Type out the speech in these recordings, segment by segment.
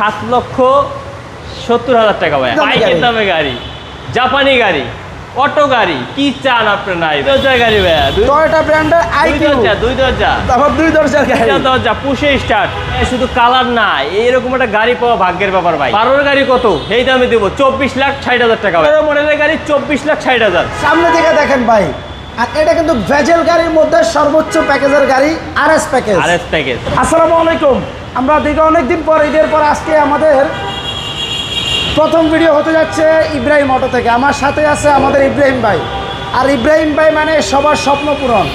সাত লক্ষ সত্তর হাজার টাকা ভাই। বাইকের দামে গাড়ি জাপানি গাড়ি অটো গাড়ি কি চান আপনার নাই গাড়ি ভাইয়া টয়োটা ব্র্যান্ডের দুই আইকিউ। দরজা দুই দরজা। তারপর দুই গাড়ি। দরজা পুষে স্টার্ট শুধু কালার না এইরকম একটা গাড়ি পাওয়া ভাগ্যের ব্যাপার ভাই। বারোর গাড়ি কত? এই দামে দেবো। চব্বিশ লাখ ষাট হাজার টাকা মডেলের গাড়ি চব্বিশ লাখ ষাট হাজার। সামনে থেকে দেখেন ভাই। আর এটা কিন্তু ভেজেল গাড়ির মধ্যে সর্বোচ্চ প্যাকেজের গাড়ি R S package R S package আসসালামু আলাইকুম। আমরা দীর্ঘ অনেকদিন পর ঈদের পর আজকে আমাদের প্রথম ভিডিও হতে যাচ্ছে ইব্রাহিম অটো থেকে। আমার সাথে আছে আমাদের ইব্রাহিম ভাই। আর ইব্রাহিম ভাই মানে সবার স্বপ্ন পূরণ।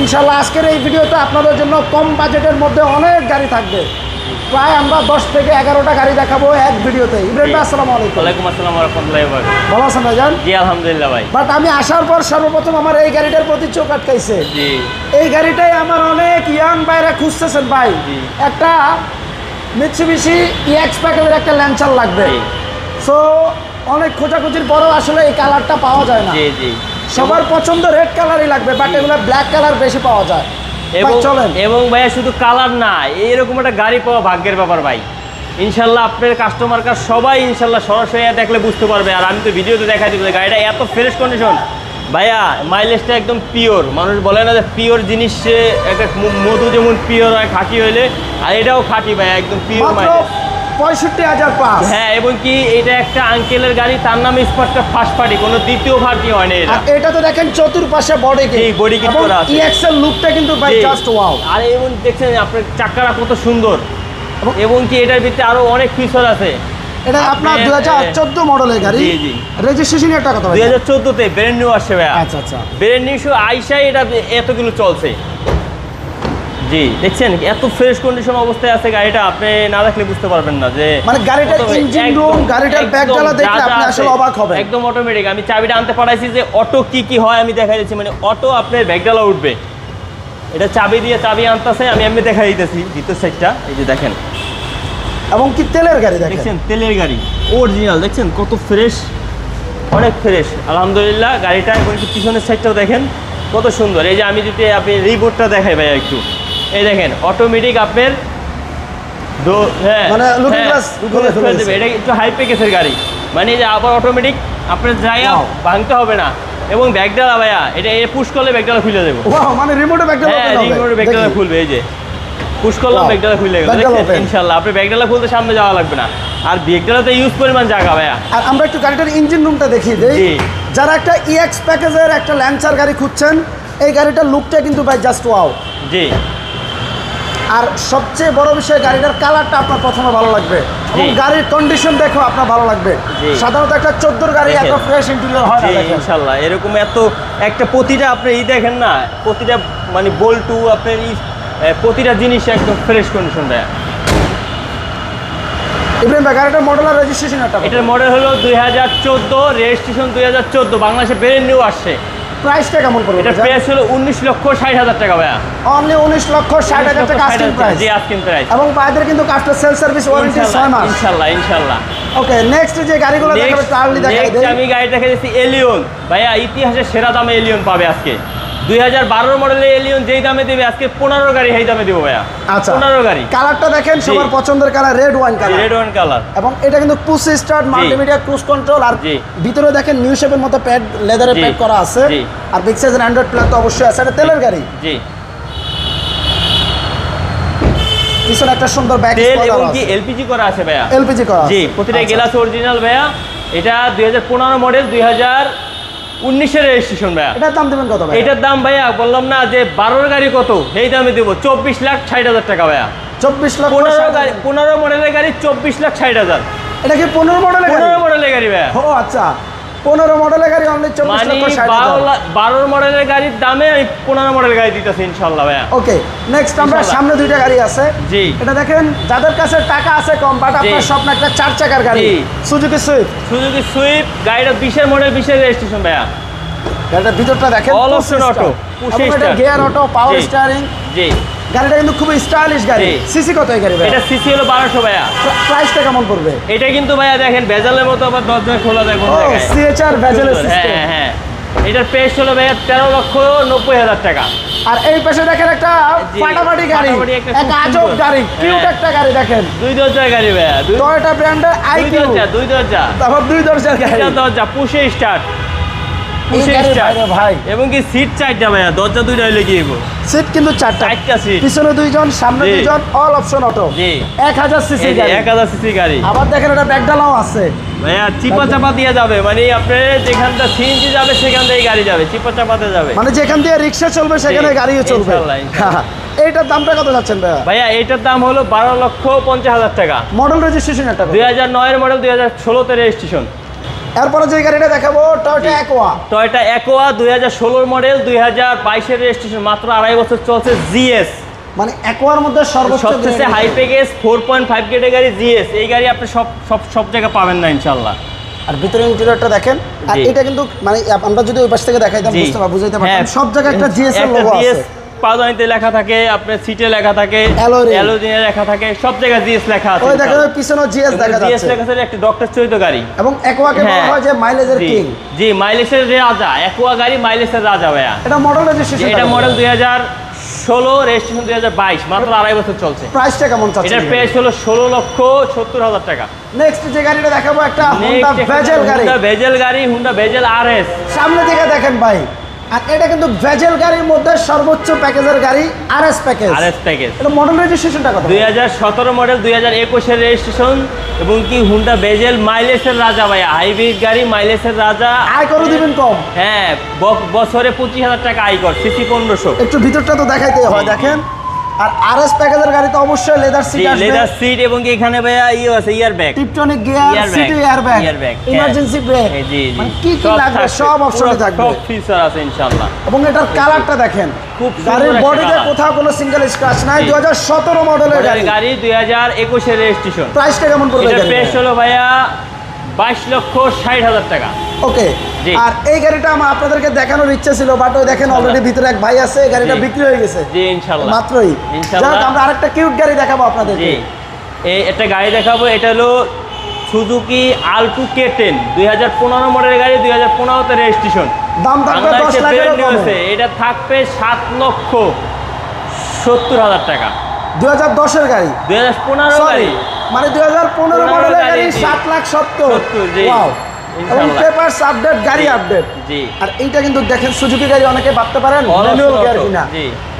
ইনশাল্লাহ আজকের এই ভিডিওতে আপনাদের জন্য কম বাজেটের মধ্যে অনেক গাড়ি থাকবে। প্রায় আমরা দশ থেকে এগারোটা গাড়ি দেখাবো এক ভিডিওতে। ইব্রাহিম ভাই আসসালামু আলাইকুম। ওয়ালাইকুম আসসালাম রহমতুল্লাহ ভালো আছেন ভাইজান? জি আলহামদুলিল্লাহ ভাই। বাট আমি আসার পর সর্বপ্রথম আমার এই গাড়িটার প্রতি চোখ আটকাইছে। জি। এই গাড়িটাই আমার অনেক ইয়াং বাইরে খুঁজতেছেন ভাই। একটা মিৎসুবিশি ইএক্স প্যাকেজের একটা ল্যান্সার লাগবে। সো অনেক খোঁজাখুঁজির পরেও আসলে এই কালারটা পাওয়া যায় না। জি জি। সবার পছন্দ রেড কালারই লাগবে বাট এগুলো ব্ল্যাক কালার বেশি পাওয়া যায়। এবং এবং ভাইয়া শুধু কালার না এরকম একটা গাড়ি পাওয়া ভাগ্যের ব্যাপার ভাই। ইনশাল্লাহ আপনার কাস্টমার কার সবাই ইনশাল্লাহ সরাসরি দেখলে বুঝতে পারবে। আর আমি তো ভিডিওতে দেখা দিব গাড়িটা এত ফ্রেশ কন্ডিশন ভাইয়া মাইলেজটা একদম পিওর মানুষ বলে না যে পিওর জিনিস একটা মধু যেমন পিওর হয় খাঁটি হইলে আর এটাও খাঁটি ভাইয়া একদম পিওর মাইলেজ পঁয়ষট্টি হাজার পাঁচ। হ্যাঁ এবং কি এটা একটা আঙ্কেলের গাড়ি তার নাম স্পটটা ফার্স্ট পার্টি কোনো দ্বিতীয় পার্টি হয় না এটা। এটা তো দেখেন চতুর্পাশে বডি জি, body kit করা আছে। ইএক্স এর লুকটা কিন্তু ভাই জাস্ট ওয়াও আর এবং দেখছেন আপনার চাকাটা কত সুন্দর। এবং- কি এটার ভিতরে আরও অনেক ফিচার আছে। এটা আপনার আপনি, দুই হাজার চোদ্দ মডেলের গাড়ি। জি, জি। রেজিস্ট্রেশন একটা কথা দুই হাজার চোদ্দোতে ব্র্যান্ড নিউ আসছে ভাইয়া। আচ্ছা আচ্ছা। ব্র্যান্ড নিউ আইসাই এটা এতগুলো চলছে। জি দেখছেন এত ফ্রেশ কন্ডিশন অবস্থায় আছে গাড়িটা আপনি না দেখলে বুঝতে পারবেন না যে মানে গাড়িটার একদম- room, গাড়িটার একদম backডালা দেখলে আপনি আসলে অবাক হবেন। একদম অটোমেটিক আমি চাবিটা আনতে পাঠাইছি যে অটো কি কি হয় আমি দেখা দিচ্ছি। মানে অটো আপনার ব্যাগডালা উঠবে। এটা চাবি দিয়ে চাবি আনতেছে আমি এমনি দেখা দিতেছি দ্বিতীয় সাইডটা এই যে দেখেন। এবং কি তেলের গাড়ি দেখেন? দেখছেন তেলের গাড়ি অরিজিনাল দেখছেন? কত ফ্রেশ অনেক ফ্রেশ আলহামদুলিল্লাহ গাড়িটা পিছনের সাইডটাও দেখেন কত সুন্দর। এই যে আমি যদি আপনি রিবোর্ডটা দেখাই ভাই একটু। এই দেখেন অটোমেটিক আপনার হ্যাঁ, মানে হ্যাঁ। এটা একটু হাই প্যাকেজের গাড়ি। মানে যে আবার অটোমেটিক আপনার Wow. ভাঙতে হবে না। এবং ব্যাগডালা ভাইয়া এটা এ পুশ করলে ব্যাগডালা খুলে দেবো। মানে রিমোটে হ্যাঁ রিমোটে ব্যাগডালা খুলবে এই যে। পুশ করলাম ব্যাগডালা খুলে গেল। আপনি ব্যাগডালা খুলতে সামনে যাওয়া লাগবে না। আর ব্যাগডালাতে ইউজ পরিমাণ জায়গা ভাইয়া। আর আমরা একটু গাড়িটার ইঞ্জিন রুমটা দেখি দেই। যারা একটা ইএক্স প্যাকেজের একটা ল্যান্সার গাড়ি খুঁজছেন এই গাড়িটার লুকটা কিন্তু ভাই জাস্ট ওয়াও জি। আর সবচেয়ে বড় বিষয় গাড়িটার কালারটা আপনার প্রথমে ভালো লাগবে এবং গাড়ির কন্ডিশন দেখো আপনার ভালো লাগবে। সাধারণত একটা চোদ্দোর গাড়ি এত ফ্রেশ ইন্টেরিয়র হয় না ইনশাল্লাহ। এরকম এত একটা প্রতিটা আপনি ই দেখেন না প্রতিটা মানে বল্টু আপনার ই প্রতিটা জিনিস একদম ফ্রেশ কন্ডিশন দেয়। ইব্রাহিম ভাই গাড়িটার মডেল আর রেজিস্ট্রেশন এটার মডেল হলো দুই হাজার চোদ্দ রেজিস্ট্রেশন দুই হাজার চোদ্দ। বাংলাদেশে ব্রেন নিউ আসছে। প্রাইসটা কেমন পড়বে এটা প্রাইস হলো উনিশ লক্ষ ষাট হাজার টাকা ভাইয়া। অনলি উনিশ লক্ষ ষাট হাজার টাকা আস্কিং প্রাইস জি আস্কিং প্রাইস এবং বাইদের কিন্তু কাস্টমার সেল সার্ভিস ওয়ারেন্টি 6 মাস। ইনশাল্লাহ ইনশাআল্লাহ ওকে নেক্সট যে গাড়িগুলো দেখাবো চার্লি দেখাই নেক্সট আমি গাড়ি দেখে এলিয়ন ভাইয়া ইতিহাসের সেরা দামে এলিয়ন পাবে আজকে। দুই হাজার বারোর মডেলের এলিয়ন যেই দামে দেবে আজকে পনেরো গাড়ি সেই দামে দেবো ভাইয়া। আচ্ছা পনেরো গাড়ি। কালারটা দেখেন। সবার পছন্দের colour red wine colour red wine colour এবং এটা কিন্তু push start multimedia cruise control আর। ভিতরে দেখেন নিউ শেপের মতো প্যাড লেদারে জি। প্যাড করা আছে। আর বিগ সাইজের অ্যান্ড্রয়েড প্ল্যান তো অবশ্যই আছে। এটা তেলের গাড়ি। জি। পিছনে একটা সুন্দর ব্যাগ তেল এবং কি এলপিজি করা আছে ভাইয়া? এলপিজি করা জি। প্রতিটা আচ্ছা। গ্লাস অরিজিনাল ভাইয়া। এটা দুই হাজার পনেরো মডেল দুই হাজার উনিশের রেজিস্ট্রেশন ভাইয়া। এটার দাম দেবেন কত ভাই এটার দাম ভাইয়া বললাম না যে বারোর গাড়ি কত? এই দামে দেবো। চব্বিশ লাখ ষাট হাজার টাকা ভাইয়া। চব্বিশ লাখ পনেরো গাড়ি পনেরো মডেলের গাড়ি চব্বিশ লাখ ষাট হাজার। এটা কি পনেরো মডেলের পনেরো মডেলের গাড়ি ভাইয়া। ও আচ্ছা। পনেরো মডেলের গাড়ি অনলি চব্বিশ মানে লক্ষ ষাট বারো বারোর মডেলের গাড়ির দামে আমি পনেরো মডেলের গাড়ি দিতেছি ইনশাল্লাহ ভাইয়া। ওকে নেক্সট আমরা সামনে দুইটা গাড়ি আছে। জি। এটা দেখেন যাদের কাছে টাকা আছে কম বাট আপনার স্বপ্ন একটা চার চাকার গাড়ি। সুজুকি সুইফট সুজুকি সুইফট গাড়িটা বিশের মডেল বিশের রেজিস্ট্রেশন ভাইয়া। গাড়িটার ভিতরটা দেখেন auto, push start। Gear auto power. Steering জি। গাড়িটা কিন্তু খুবই স্টাইলিশ গাড়ি। সিসি কত এই গাড়ি এটা সিসি হলো বারোশো ভাইয়া। প্রাইসটা কেমন পড়বে? এটা কিন্তু ভাইয়া দেখেন ভেজালের মতো আবার দরজা খোলা দেখুন সিএচআর ভেজেল হ্যাঁ হ্যাঁ এটার প্রাইস হলো ভাইয়া তেরো লক্ষ নব্বই হাজার টাকা। আর এই পাশে দেখেন একটা ফাটাফাটি গাড়ি। এক আজব গাড়ি। কিউট হ্যাঁ। একটা গাড়ি দেখেন। দুই দরজার গাড়ি ভাইয়া দুই টয়োটা ব্র্যান্ডের আই দুই দরজা দুই দরজা। তারপর দুই দরজার গাড়ি। দরজা পুষে স্টার্ট এই পুষে গাড়ির স্টার্ট বাইরে ভাই। এবং কি সিট চারটা ভাইয়া? দরজা দুইটা হইলে কি সিট কিন্তু চারটা। চারটা সিট পিছনে দুইজন সামনে জি। দুইজন অল অপশন অটো জি। এক হাজার সিসি গাড়ি। এক হাজার সিসি গাড়ি। আবার দেখেন এটা ব্যাগডালাও আছে। ভাইয়া চিপা চাপা দিয়ে যাবে। মানে যেখানটা সিএনজি যাবে সেখান থেকে গাড়ি যাবে। চিপা চাপাতে যাবে। মানে যেখান দিয়ে রিক্সা চলবে সেখানে গাড়িও চলবে। এইটার দামটা কত যাচ্ছেন ভাইয়া? ভাইয়া এটার দাম হলো বারো লক্ষ পঞ্চাশ হাজার টাকা। মডেল রেজিস্ট্রেশন একটা দুই হাজার নয়ের মডেল দুই হাজার ষোলোতে রেজিস্ট্রেশন এরপরে যে গাড়িটা দেখাবো টয়োটা অ্যাকোয়া টয়টা একোয়া দুই হাজার ষোলোর মডেল দুই হাজার বাইশের রেজিস্ট্রেশন মাত্র আড়াই বছর চলছে জিএস মানে অ্যাকোয়ার মধ্যে সর্বোচ্চ সবচেয়ে। High package four point five গেটের গাড়ি জিএস এই গাড়ি আপনি সব সব সব জায়গায় পাবেন না ইনশাল্লাহ আর ভিতরে ইন্টেরিয়রটা দেখেন। আর এটা কিন্তু মানে আমরা যদি ওই পাশ থেকে দেখাইতাম। বুঝতে বুঝাইতে হ্যাঁ, পারতাম। সব জায়গায় একটা জিএস এর লোগো আছে। পাউদানিতে লেখা থাকে আপনার সিটে লেখা থাকে অ্যালোজিনে লেখা থাকে সব জায়গায় জিএস লেখা আছে ওই দেখেন ওই পিছনেও জিএস দেখা যাচ্ছে। জিএস লেখা আছে একটি ডক্টর চরিত গাড়ি। এবং অ্যাকোয়াকে বলা হ্যাঁ। হয় যে মাইলেজের কিং জি মাইলেজের রাজা একোয়া গাড়ি মাইলেজের রাজা ভাইয়া। এটা মডেল রেজিস্ট্রেশন এটা মডেল দুই হাজার ষোলো রেজিস্ট্রেশন দুই হাজার বাইশ মাত্র আড়াই বছর চলছে। প্রাইসটা কেমন এটার প্রাইস হলো ষোলো লক্ষ সত্তর হাজার টাকা। নেক্সট যে গাড়িটা দেখাবো একটা ভেজেল গাড়ি হুন্ডা ভেজেল গাড়ি। হুন্ডা ভেজেল আর এস সামনে থেকে দেখেন ভাই। আর এটা কিন্তু ভেজেল গাড়ির মধ্যে সর্বোচ্চ প্যাকেজের গাড়ি RS package R S package এটা মডেল রেজিস্ট্রেশনটা কত? দুই হাজার সতেরো মডেল দুই হাজার একুশের রেজিস্ট্রেশন এবং কি হুন্ডা বেজেল মাইলেজের রাজা ভাই হাইব্রিড গাড়ি মাইলেজের রাজা। আয় করে দিবেন কম। হ্যাঁ বছরে পঁচিশ হাজার টাকা আয় কর সিসি পনেরোশো। একটু ভিতরটা তো দেখাইতে হয়। দেখেন। আর আরএস প্যাকেজের গাড়ি তো অবশ্যই লেদার সিট আসবে। লেদার সিট এবং এখানে ভাইয়া ইয়ে আছে ইয়ার ব্যাগ টিপটনিক গিয়ার সিটি airbag, হ্যাঁ। ইমার্জেন্সি ব্রেক জি জি। মানে কি কি লাগবে? সব অপশনে থাকবে। সব ফিচার আছে ইনশাল্লাহ এবং এটার কালারটা দেখেন। খুব গাড়ির বডিতে কোথাও কোনো সিঙ্গেল স্ক্র্যাচ নাই জি। দু হাজার সতেরো মডেলের গাড়ি। গাড়ি দুই হাজার একুশের রেজিস্ট্রেশন প্রাইসটা কেমন পড়বে গাড়ি প্রাইস হলো ভাইয়া বাইশ লক্ষ ষাট হাজার টাকা। ওকে। আর এই গাড়িটা আমার আপনাদেরকে দেখানোর ইচ্ছা ছিল বাট ওই দেখেন অলরেডি ভিতরে এক ভাই আছে গাড়িটা বিক্রি হয়ে গেছে। জি ইনশাল্লাহ। মাত্রই। ইনশাল্লাহ। যাক আমরা আরেকটা কিউট গাড়ি দেখাবো আপনাদেরকে। জি। এই একটা গাড়ি দেখাবো এটা হলো সুজুকি আলটু কে টেন দুই হাজার পনেরো মডেলের গাড়ি দুই হাজার পনেরোতে রেজিস্ট্রেশন দাম থাকবে দশ লাখের এটা থাকবে সাত লক্ষ সত্তর হাজার টাকা। দুই হাজার দশের গাড়ি। দুই হাজার পনেরো গাড়ি। মানে দুই হাজার পনেরো মডেলের গাড়ি, সাত লাখ সত্তর। 70, জি। Wow. এবং পেপারস আপডেট গাড়ি আপডেট জি। আর এইটা কিন্তু দেখেন সুজুকি গাড়ি অনেকে ভাবতে পারেন ম্যানুয়াল গিয়ার কিনা।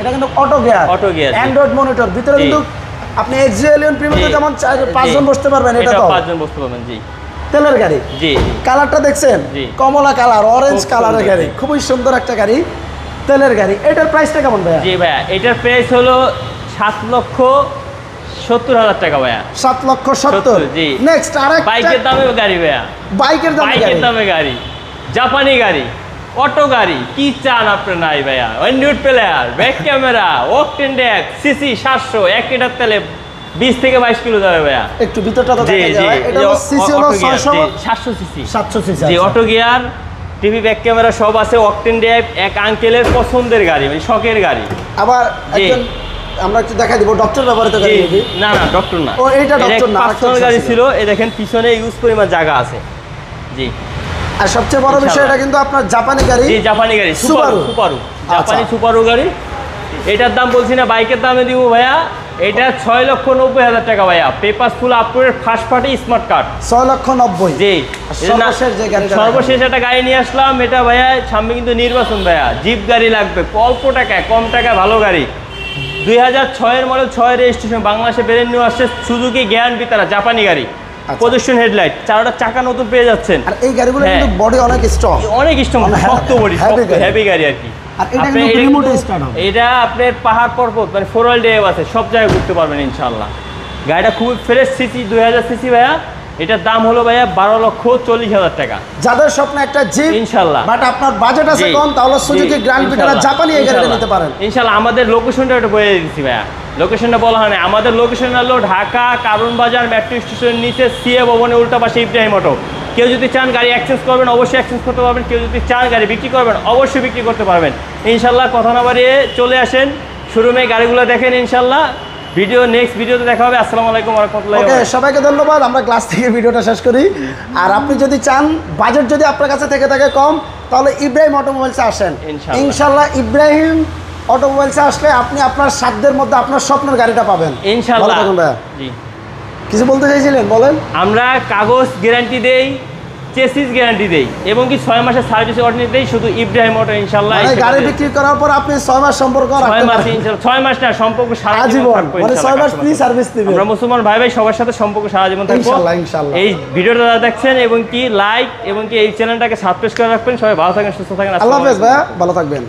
এটা কিন্তু অটো গিয়ার gear, জি। অ্যান্ড্রয়েড মনিটর ভিতরে কিন্তু আপনি এক্সিএলিয়ন প্রিমিয়ামে যেমন। পাঁচজন বসতে পারবেন এটা এটা তো। পাঁচজন বসতে পারবেন জি। তেলের গাড়ি। জি কালারটা দেখছেন? কমলা কালার অরেঞ্জ কালারের গাড়ি। খুবই সুন্দর একটা গাড়ি। তেলের গাড়ি। এটার প্রাইসটা কেমন ভাইয়া? জি ভাইয়া এটার প্রাইস হলো সাত লক্ষ সত্তর হাজার টাকা ভাইয়া। সাত লক্ষ সত্তর। 70, জি। নেক্সট আর বাইকের দামে গাড়ি ভাইয়া। বাইকের দাম বাইকের দামে গাড়ি। জাপানি গাড়ি। অটো গাড়ি। কি চান আপনার নাই ভাইয়া? Android player back camera octane day CC সাতশো এক লিটার তেলে বিশ থেকে বাইশ কিলো যাবে ভাইয়া। একটু ভিতরটা তো দেখা যায় এটা সিসি হলো সাতশো সিসি সাতশো সিসি জি auto gear TV back camera সব আছে অকটেন ড্রাইভ এক আঙ্কেলের পছন্দের গাড়ি মানে শখের গাড়ি। আবার একজন আমরা একটু দেখা দিব ডক্টর ব্যাপারে গাড়ি না না ডক্টর না। ও, এইটা doctor না, পার্সোনাল গাড়ি ছিল। ছিল এই দেখেন পিছনে ইউজ পরিমাণ জায়গা আছে। জি। আর সবচেয়ে বড় বিষয় এটা কিন্তু আপনার জাপানি গাড়ি। জি জাপানি গাড়ি সুপারু সুপারু জাপানি। সুপারু গাড়ি। এটার দাম বলছি না বাইকের দামে দিব ভাইয়া। এটা ছয় লক্ষ নব্বই হাজার টাকা ভাইয়া। Paper full update first party smart card ছয় লক্ষ নব্বই। জি। সর্বশেষ একটা গাড়ি নিয়ে আসলাম। এটা ভাইয়া সামনে কিন্তু নির্বাচন ভাইয়া। জিপ গাড়ি লাগবে। অল্প টাকায় কম টাকায় ভালো গাড়ি। দুই হাজার ছয়ের মডেল ছয় রেজিস্ট্রেশন বাংলাদেশে বেরেন নিউ আসছে সুজুকি জ্ঞান বিতারা জাপানি গাড়ি। প্রদর্শন হেডলাইট চারটা চাকা নতুন পেয়ে যাচ্ছেন। আর এই গাড়িগুলো হ্যাঁ। কিন্তু বডি অনেক স্ট্রং অনেক অনেক শক্ত বডি। হেভি গাড়ি। আর কি। এটা আপনার পাহাড় পর্বত মানে ফোর ওয়াল ড্রাইভ আছে সব জায়গায় ঘুরতে পারবেন ইনশাল্লাহ গাড়িটা খুবই ফ্রেশ সিসি দুই হাজার সিসি ভাইয়া। এটার দাম হলো ভাইয়া বারো লক্ষ চল্লিশ হাজার টাকা। যাদের স্বপ্ন একটা জিপ ইনশাল্লাহ। বাট আপনার বাজেট আছে কম তাহলে সুজুকি গ্র্যান্ড ভিটারা জাপানি এই গাড়িটা নিতে পারেন। ইনশাল্লাহ আমাদের লোকেশনটা ওটা বলে দিচ্ছি ভাইয়া। লোকেশনটা বলা হয় না। আমাদের লোকেশন হলো ঢাকা কারণ বাজার মেট্রো স্টেশনের নিচে সিএ ভবনের উল্টা পাশে ইব্রাহিম অটো কেউ যদি চান গাড়ি এক্সচেঞ্জ করবেন অবশ্যই এক্সচেঞ্জ করতে পারবেন। কেউ যদি চান গাড়ি বিক্রি করবেন অবশ্যই বিক্রি করতে পারবেন। ইনশাল্লাহ কথা না বাড়িয়ে চলে আসেন। শোরুমে গাড়িগুলো দেখেন ইনশাল্লাহ। ভিডিও নেক্সট ভিডিওতে দেখা হবে। আসসালামু আলাইকুম রহমতুল্লাহ ওকে সবাইকে ধন্যবাদ। আমরা ক্লাস থেকে ভিডিওটা শেষ করি। আর আপনি যদি চান বাজেট যদি আপনার কাছে থেকে থাকে কম তাহলে ইব্রাহিম অটোমোবাইলসে আসেন। ইনশাল্লাহ। ইব্রাহিম অটোমোবাইলসে আসলে আপনি আপনার সাধ্যের মধ্যে আপনার স্বপ্নের গাড়িটা পাবেন। ইনশাল্লাহ কিছু বলতে চাইছিলেন? বলেন। আমরা কাগজ গ্যারান্টি দেই চেসিস গ্যারান্টি দেই এবং কি ছয় মাসের সার্ভিস ওয়ারেন্টি দেই শুধু ইব্রাহিম অটো ইনশাআল্লাহ মানে গাড়ি বিক্রি করার পর আপনি ছয় মাস সম্পর্ক ছয় মাস ইনশাআল্লাহ ছয় মাস না সম্পর্ক সারা জীবন মানে ছয় মাস ফ্রি সার্ভিস দিবেন। আমরা মুসলমান ভাই ভাই সবার সাথে সম্পর্ক সারা জীবন থাকব। ইনশাআল্লাহ ইনশাআল্লাহ। এই ভিডিওটা দেখছেন এবং কি লাইক এবং কি এই চ্যানেলটাকে সাবস্ক্রাইব করে রাখবেন সবাই ভালো থাকেন সুস্থ থাকেন আল্লাহ হাফেজ ভাই ভালো থাকবেন।